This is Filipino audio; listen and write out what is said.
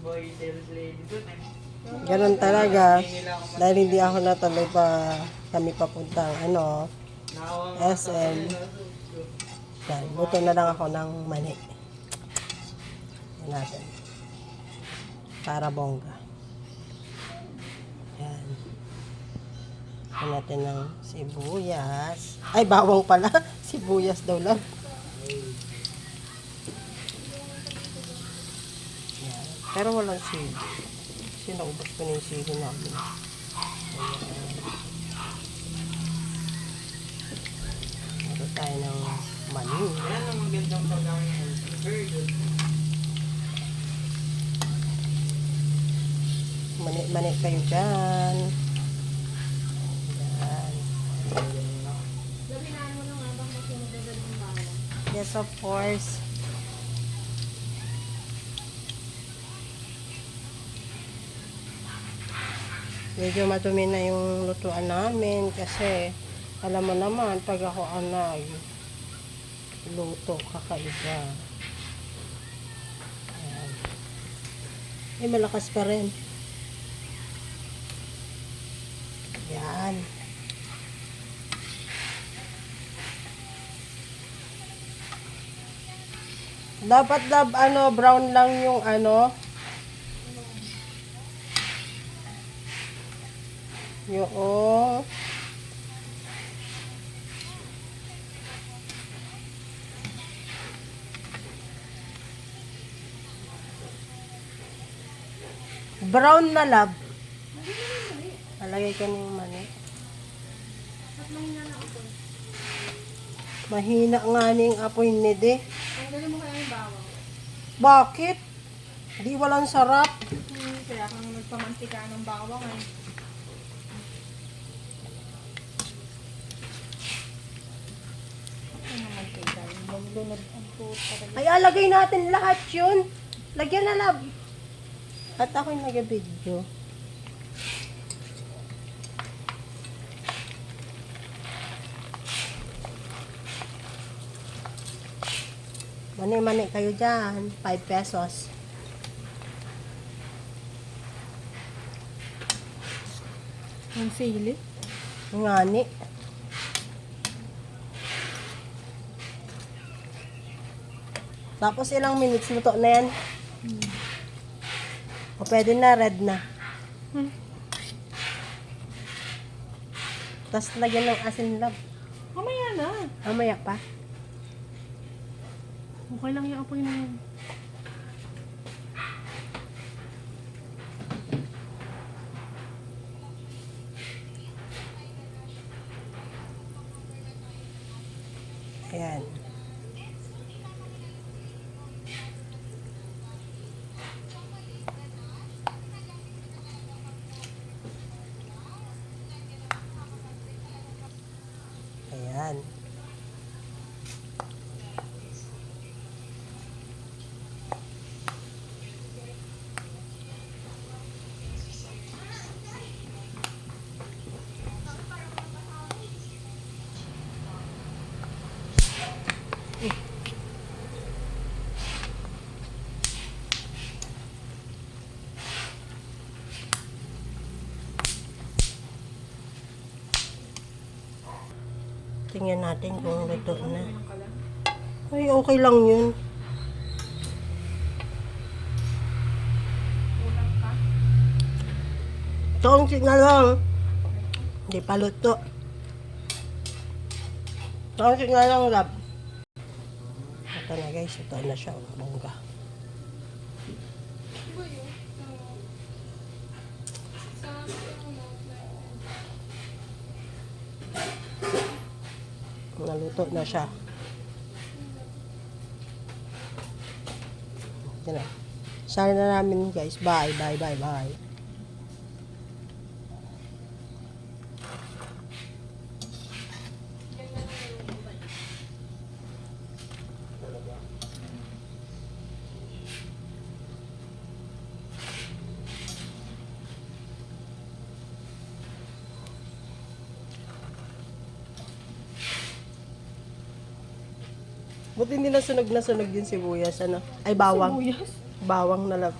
boy sales lady dun eh. Ganun talaga. Dahil hindi ako natuloy pa kami papuntang ano, SM. Yan, buto na lang ako ng mani. Yan natin. Para bongga. Yan. Yan natin ng sibuyas. Ay, bawang pala. sibuyas daw lang. Pero walang sili. Kasi naubos ko na yung sili namin. Ayan. Ito tayo ng mani. Yan ang magandang pagkain. Very good. Mani-mani kayo dyan. Yan. Laminaan mo na nga bang kasi magdadal ng bawang. Yes, of course. Medyo madumi na yung lutuan namin kasi alam mo naman pag ako ang nag luto kakaiba. Ayan. Eh, malakas pa rin. Yan. Dapat lab, ano, brown lang yung ano. Yung brown na lab. Alagay ko na yung mani. Mahina nga ning apoy ni de. Yung. Bakit? Di walang sarap. Hmm, kaya kang nagpamantika ng bawang ay. Ano naman Maglunod ang puta. Ay, alagay natin lahat yun. Lagyan na lab. At ako'y nag-video. Mani-mani kayo dyan. 5 pesos. Ang sili? Ngani. Tapos ilang minutes luto na yan. O pwede na, red na. Hmm. Tapos lagyan ng asin lab. Mamaya na. Mamaya pa. Okay lang yung apoy na yun. Ayan. Ayan. Tingnan natin kung luto na. Ay, okay lang yun. Tongsi na lang. Hindi pa luto. Tongsi na lang, lab. Ito na guys, ito na siya. Bongga. Naluto na siya. Yan na. Sana na namin guys. Bye, bye, bye, bye. Buti hindi nasunog na sunog yung sibuyas, ano? Ay, bawang. Sibuyas? Bawang na lab.